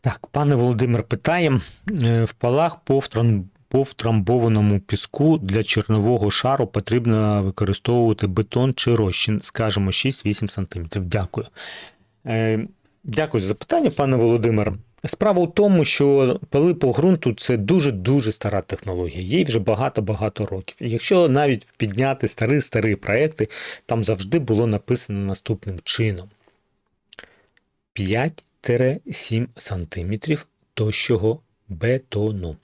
Так, пане Володимир питає: е, в палах по втран- по втрамбованому піску для чорнового шару потрібно використовувати бетон чи розчин, скажімо, 6-8 см. Дякую. Е, Дякую за запитання, пане Володимир. Справа в тому, що пали по ґрунту це дуже-дуже стара технологія. Їй вже багато-багато років. Якщо навіть підняти старі-старі проекти, там завжди було написано наступним чином: 5-7 см тощого бетону.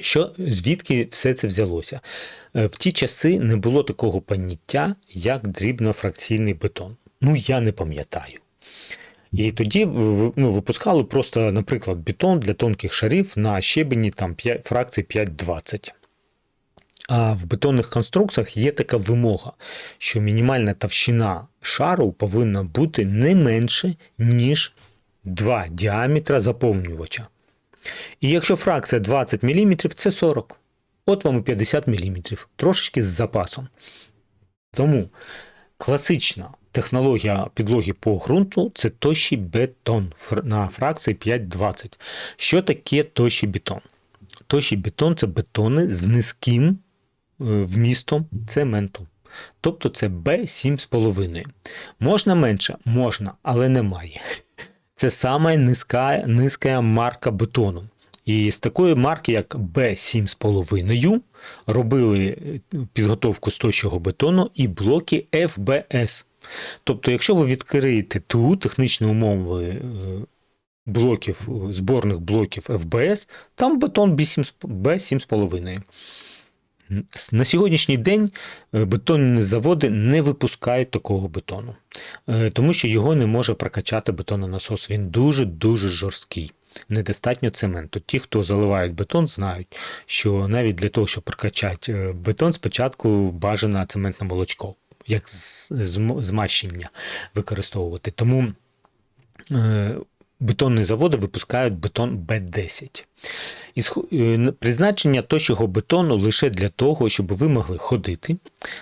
Що, звідки все це взялося? Е, В ті часи не було такого поняття, як дрібнофракційний бетон. Ну, я не пам'ятаю. І тоді ну, випускали просто, наприклад, бетон для тонких шарів на щебені там 5, фракцій 5-20. А в бетонних конструкціях є така вимога, що мінімальна товщина шару повинна бути не менше, ніж 2 діаметра заповнювача. І якщо фракція 20 мм, це 40. От вам і 50 мм, трошечки з запасом. Тому класична технологія підлоги по ґрунту це тощий бетон на фракції 5,20. Що таке тощий бетон? Тощий бетон це бетони з низьким е, вмістом цементу. Тобто це Б7,5. Можна менше? Можна, але немає. Це саме низька, низька марка бетону. І з такої марки, як B7,5, робили е, підготовку з тощого бетону і блоки FBS. Тобто, якщо ви відкриєте ту технічні умови е, блоків, зборних блоків FBS, там бетон B7 B7,5. На сьогоднішній день е, бетонні заводи не випускають такого бетону, е, тому що його не може прокачати бетононасос. Він дуже-дуже жорсткий. Недостатньо цементу. Ті, хто заливають бетон, знають, що навіть для того, щоб прокачати е, бетон, спочатку бажано цементне молочко, як змащення використовувати. Тому бетонні заводи випускають бетон Б10. Е, призначення тощого бетону лише для того, щоб ви могли ходити,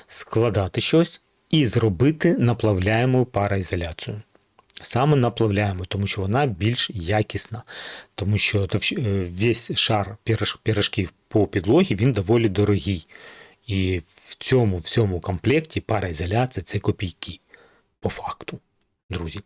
складати щось і зробити наплавляєму пароізоляцію. Саме наплавляємо, тому що вона більш якісна, тому що е, весь шар пірожків по підлогі він доволі дорогий. І в цьому всьому комплекті пароізоляція це копійки по факту, друзі.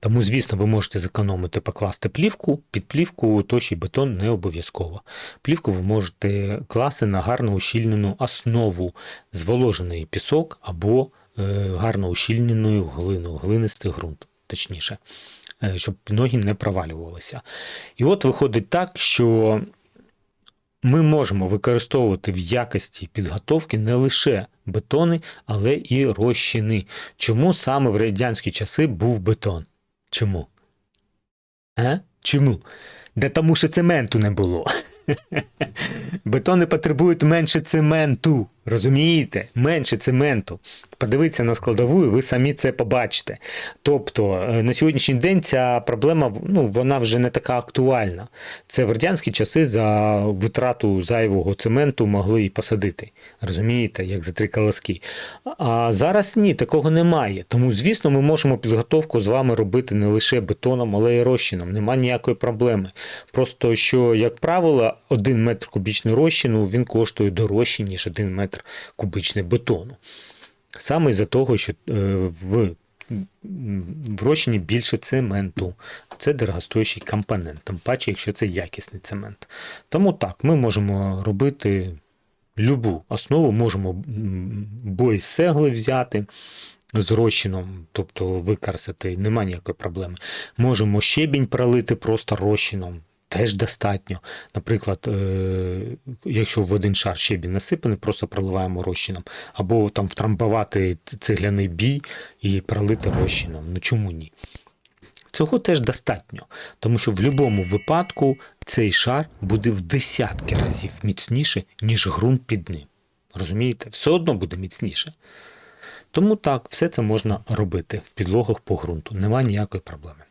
Тому, звісно, ви можете зекономити покласти плівку. Під плівку тощий бетон не обов'язково. Плівку ви можете класти на гарно ущільнену основу, зволожений пісок або е, гарно ущільнену глину, глинистий ґрунт, точніше, е, щоб ноги не провалювалися. І от виходить так, що ми можемо використовувати в якості підготовки не лише бетони, але і розчини. Чому саме в радянські часи був бетон? Чому? А? Чому? Да тому що цементу не було. Бетони потребують менше цементу. Розумієте? Менше цементу. Подивіться на складову, і ви самі це побачите. Тобто е, на сьогоднішній день ця проблема ну, вона вже не така актуальна. Це в радянські часи за витрату зайвого цементу могли і посадити. Розумієте, як за три колоски. А зараз ні, такого немає. Тому, звісно, ми можемо підготовку з вами робити не лише бетоном, але й розчином. Нема ніякої проблеми. Просто що, як правило, один метр кубічного розчину він коштує дорожче, ніж один метр кубичний бетону. Саме із-за того, що е, в, розчині більше цементу. Це дорогостоящий компонент, тим паче, якщо це якісний цемент. Тому так, ми можемо робити любу основу, можемо бой з цегли взяти з розчином, тобто використати, нема ніякої проблеми. Можемо щебінь пролити просто розчином. Теж достатньо. Наприклад, е, якщо в один шар щебінь насипаний, просто проливаємо розчином. Або там втрамбувати цегляний бій і пролити розчином. Ну чому ні? Цього теж достатньо, тому що в будь-якому випадку цей шар буде в десятки разів міцніше, ніж ґрунт під ним. Розумієте? Все одно буде міцніше. Тому так, все це можна робити в підлогах по ґрунту. Нема ніякої проблеми.